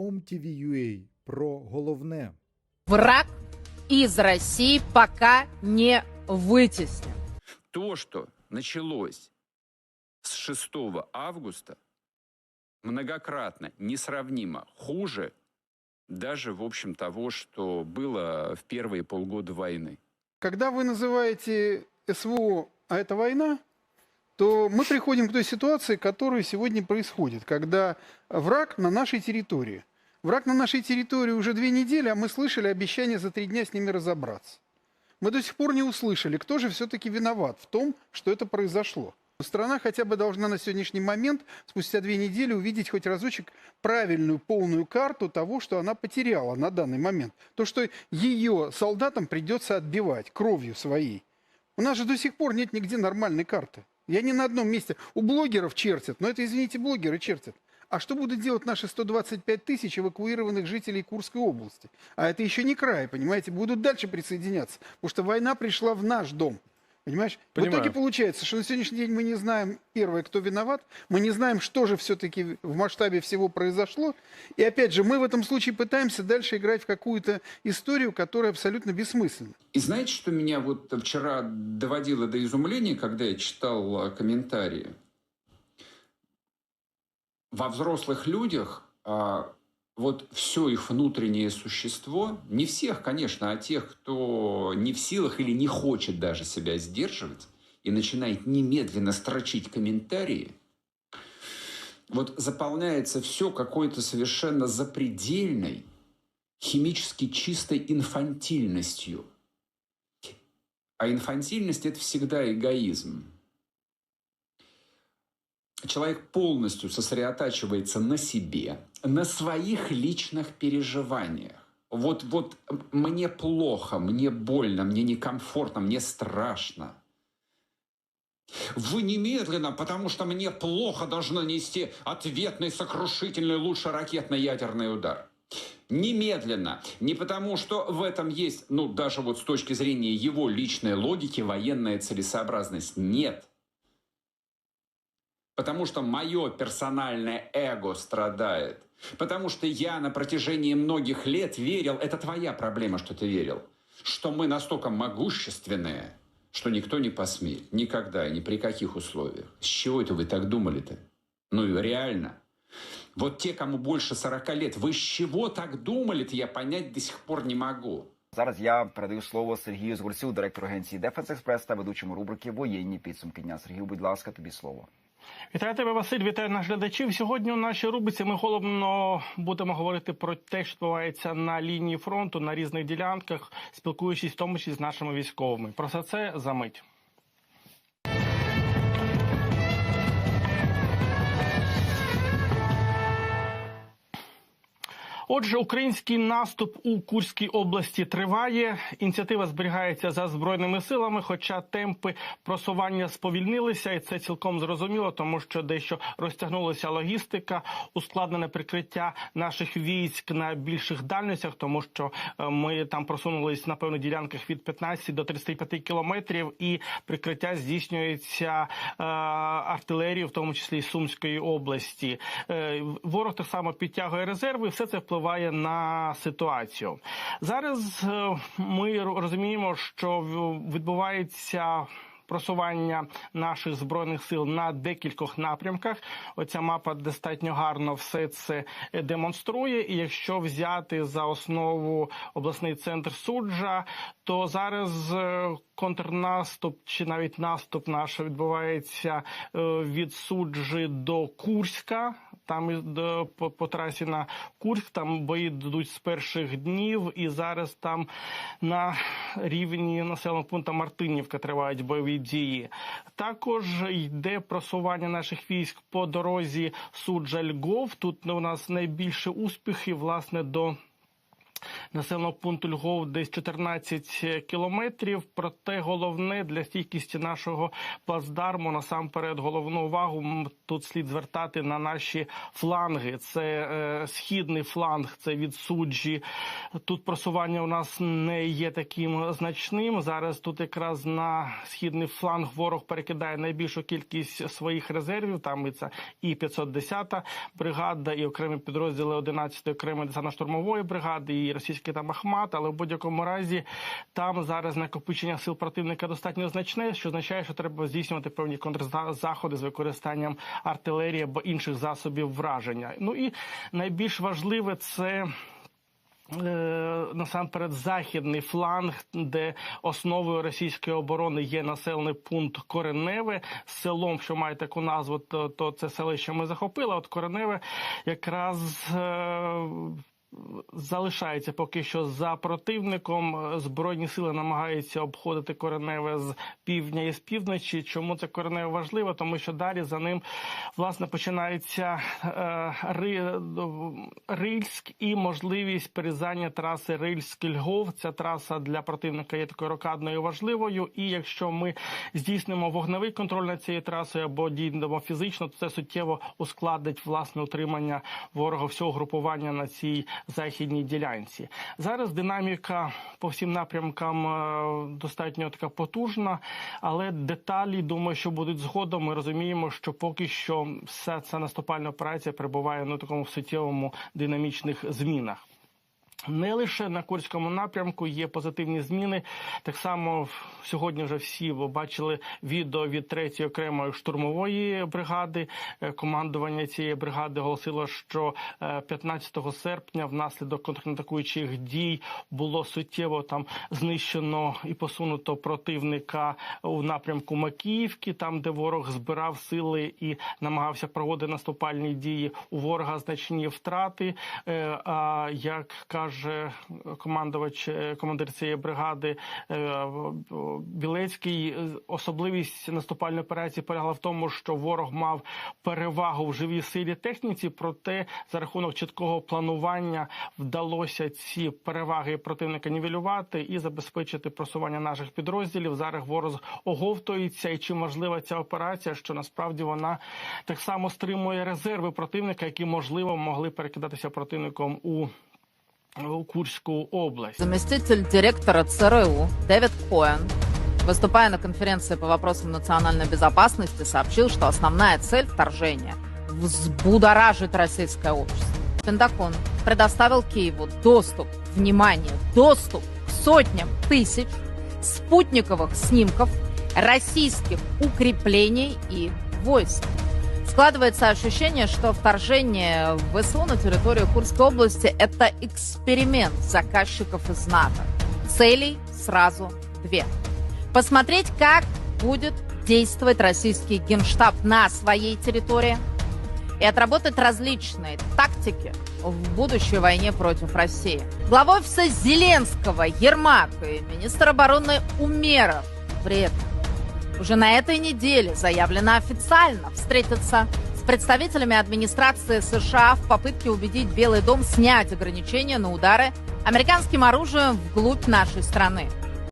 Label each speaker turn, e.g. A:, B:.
A: OMTV.ua про головне.
B: Враг из России пока не вытеснен.
C: То, что началось с 6 августа, многократно, несравнимо хуже даже, в общем, того, что было в первые полгода войны.
D: Когда вы называете СВО, а это война, то мы приходим к той ситуации, которая сегодня происходит, когда враг на нашей территории. Враг на нашей территории уже две недели, а мы слышали обещание за три дня с ними разобраться. Мы до сих пор не услышали, кто же все-таки виноват в том, что это произошло. Страна хотя бы должна на сегодняшний момент, спустя две недели, увидеть хоть разочек правильную, полную карту того, что она потеряла на данный момент. То, что ее солдатам придется отбивать кровью своей. У нас же до сих пор нет нигде нормальной карты. Я ни на одном месте. У блогеров чертят, но это, извините, блогеры чертят. А что будут делать наши 125 тысяч эвакуированных жителей Курской области? А это еще не край, понимаете? Будут дальше присоединяться. Потому что война пришла в наш дом. Понимаешь?
E: Понимаю.
D: В итоге получается, что на сегодняшний день мы не знаем, первое, кто виноват, мы не знаем, что же все-таки в масштабе всего произошло. И опять же, мы в этом случае пытаемся дальше играть в какую-то историю, которая абсолютно бессмысленна.
C: И знаете, что меня вот вчера доводило до изумления, когда я читал э, комментарии? Во взрослых людях а, вот все их внутреннее существо, не всех, конечно, а тех, кто не в силах или не хочет даже себя сдерживать и начинает немедленно строчить комментарии, вот заполняется все какой-то совершенно запредельной, химически чистой инфантильностью. А инфантильность – это всегда эгоизм. Человек полностью сосредотачивается на себе, на своих личных переживаниях. Вот, вот мне плохо, мне больно, мне некомфортно, мне страшно. Вы немедленно, потому что мне плохо, должны нести ответный, сокрушительный, лучше ракетный ядерный удар. Немедленно. Не потому, что в этом есть, ну, даже вот с точки зрения его личной логики, военная целесообразность. Нет. Потому что мое персональное эго страдает. Потому что я на протяжении многих лет верил, это твоя проблема, что ты верил, что мы настолько могущественные, что никто не посмеет. Никогда и ни при каких условиях. С чего это вы так думали-то? Ну и реально. Вот те, кому больше 40 лет, вы с чего так думали-то, я понять до сих пор не могу.
F: Зараз я передаю слово Сергію Згурцю, директору агенції Дефенс Експрес та ведучому рубрики Воєнні підсумки дня. Сергію, будь ласка, тобі слово.
E: Вітаю тебе, Василь, вітаю наш глядачів. Сьогодні у нашій рубриці ми головно будемо говорити про те, що відбувається на лінії фронту на різних ділянках, спілкуючись в тому числі з нашими військовими. Про все це за мить. Отже, український наступ у Курській області триває. Ініціатива зберігається за збройними силами, хоча темпи просування сповільнилися, і це цілком зрозуміло, тому що дещо розтягнулася логістика, ускладнене прикриття наших військ на більших дальностях, тому що е, ми там просунулись на певних ділянках від 15 до 35 кілометрів, і прикриття здійснюється е, артилерією, в тому числі і Сумської області. Е, ворог так само підтягує резерви. Все це впливає на ситуацію. Зараз е, ми розуміємо, що відбувається. Просування наших збройних сил на декількох напрямках. Оця мапа достатньо гарно все це демонструє. І якщо взяти за основу обласний центр суджа, то зараз е, контрнаступ чи навіть наступ наш відбувається е, від суджі до Курська. Там до- по, по трасі на Курськ там бої йдуть з перших днів, і зараз там на рівні населеного пункту Мартинівка тривають бойові дії. Також йде просування наших військ по дорозі суджа Льгов. Тут у нас найбільше успіхи власне, до населеного пункту Львов десь 14 кілометрів. Проте головне для стійкості нашого плацдарму насамперед головну увагу тут слід звертати на наші фланги. Це е, східний фланг, це від суджі. Тут просування у нас не є таким значним. Зараз тут якраз на східний фланг ворог перекидає найбільшу кількість своїх резервів. Там і це і 510-та бригада, і окремі підрозділи 11-ї окремої десантно-штурмової бригади, і російський там Ахмат. Але в будь-якому разі там зараз накопичення сил противника достатньо значне, що означає, що треба здійснювати певні контрзаходи з використанням артилерії або інших засобів враження. Ну і найбільш важливе це. Е, Насамперед, західний фланг, де основою російської оборони є населений пункт Кореневе з селом, що має таку назву, то, то це селище ми захопили. От Кореневе якраз е, залишається поки що за противником. Збройні сили намагаються обходити Кореневе з півдня і з півночі. Чому це Кореневе важливо? Тому що далі за ним власне починається е, Ри, Рильськ і можливість перерізання траси Рильськ-Львов. Ця траса для противника є такою рокадною важливою. І якщо ми здійснимо вогневий контроль над цією трасою або дійдемо фізично, то це суттєво ускладнить власне утримання ворога всього групування на цій західній ділянці. Зараз динаміка по всім напрямкам е, достатньо така потужна, але деталі думаю, що будуть згодом. Ми розуміємо, що поки що вся ця наступальна операція перебуває на такому суттєвому динамічних змінах. Не лише на Курському напрямку є позитивні зміни. Так само сьогодні вже всі бачили відео від 3-ї окремої штурмової бригади. Е, Командування цієї бригади оголосило, що е, 15 серпня внаслідок контратакуючих дій було суттєво там знищено і посунуто противника у напрямку Макіївки, там де ворог збирав сили і намагався проводити наступальні дії. У ворога значні втрати. Е, А як каже командувач, е, командир цієї бригади е, Білецький, е, особливість наступальної операції полягала в тому, що ворог мав перевагу в живій силі техніці, проте за рахунок чіткого планування вдалося ці переваги противника нівелювати і забезпечити просування наших підрозділів. Зараз ворог оговтується, і чим важлива ця операція, що насправді вона так само стримує резерви противника, які можливо могли перекидатися противником у Курську область.
B: Заместитель директора ЦРУ Дэвид Коэн, выступая на конференции по вопросам национальной безопасности, сообщил, что основная цель вторжения – взбудоражить российское общество. Пентагон предоставил Киеву доступ, внимание, доступ к сотням тысяч спутниковых снимков российских укреплений и войск. Складывается ощущение, что вторжение в ВСУ на территорию Курской области – это эксперимент заказчиков из НАТО. Целей сразу две. Посмотреть, как будет действовать российский генштаб на своей территории и отработать различные тактики в будущей войне против России. Глава офиса Зеленского, Ермак и министр обороны Умеров при этом уже на этой неделе заявлено официально встретиться с представителями администрации США в попытке убедить Белый дом снять ограничения на удары американским оружием вглубь нашей страны.